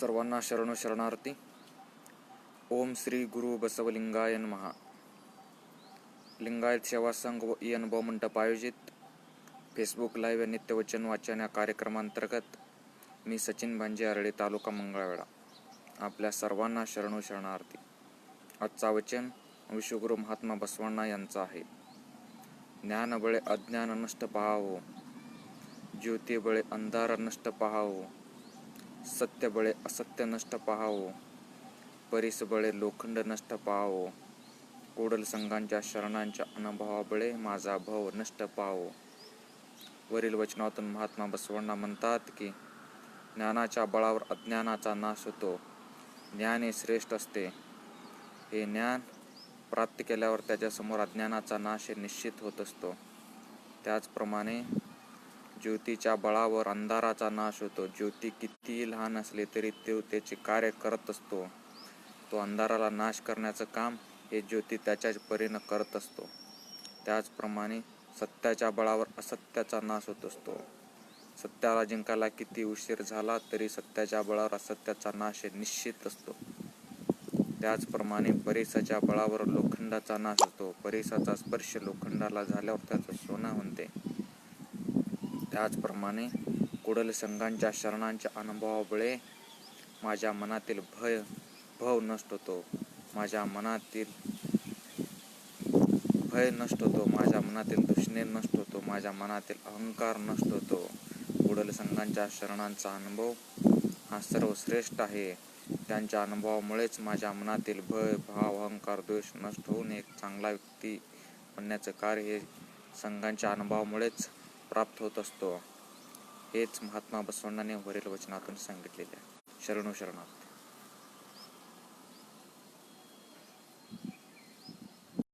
सर्वांना शरण शरणार्थी ओम श्री गुरु बसवलिंगायन महा लिंगायत सेवा संघ व ई अनुभव मंडप आयोजित. फेसबुक लाईव्ह या नित्यवचन वाचन या कार्यक्रमांतर्गत मी सचिन भांजे आरळे तालुका मंगळवेळा आपल्या सर्वांना शरणो शरणार्थी आजचा वचन विश्वगुरु महात्मा बसवण्णा यांचा आहे. ज्ञानबळे अज्ञान नष्ट पहावो. ज्योतिबळे अंधार नष्ट पहावो. सत्यबळे असत्य नष्ट पहावो. परिसबळे लोखंड नष्ट पहावो. कोडल संघांच्या शरणांच्या अनुभवाबळे माझा भव नष्ट पाहावो. वरील वचनातून महात्मा बसवण्णा म्हणतात की ज्ञानाच्या बळावर अज्ञानाचा नाश होतो. ज्ञान हे श्रेष्ठ असते. हे ज्ञान प्राप्त केल्यावर त्याच्यासमोर अज्ञानाचा नाश हे निश्चित होत असतो. त्याचप्रमाणे ज्योतीच्या बळावर अंधाराचा नाश होतो. ज्योती कितीही लहान असले तरी तो त्याचे कार्य करत असतो. तो अंधाराला नाश करण्याचं काम हे ज्योती त्याच्याच परीनं करत असतो. त्याचप्रमाणे सत्याच्या बळावर असत्याचा नाश होत असतो. सत्याला जिंकायला किती उशीर झाला तरी सत्याच्या बळावर असत्याचा नाश हे निश्चित असतो. त्याचप्रमाणे परिसाच्या बळावर लोखंडाचा नाश होतो. परिसाचा स्पर्श लोखंडाला झाल्यावर त्याचं सोनं म्हणते त्याचप्रमाणे कुडल संघांच्या शरणांच्या अनुभवामुळे माझ्या मनातील भय भव नष्ट होतो. माझ्या मनातील भय नष्ट होतो. माझ्या मनातील दुष्णे नष्ट होतो. माझ्या मनातील अहंकार नष्ट होतो. कुडल संघांच्या शरणांचा अनुभव हा सर्वश्रेष्ठ आहे. त्यांच्या अनुभवामुळेच माझ्या मनातील भय भाव अहंकार द्वेष नष्ट होऊन एक चांगला व्यक्ती बनण्याचं कार्य हे संघांच्या अनुभवामुळेच प्राप्त होत असतो. हेच महात्मा बसवण्णाने वरील वचनातून सांगितलेले आहे. शरणो शरणार्थ.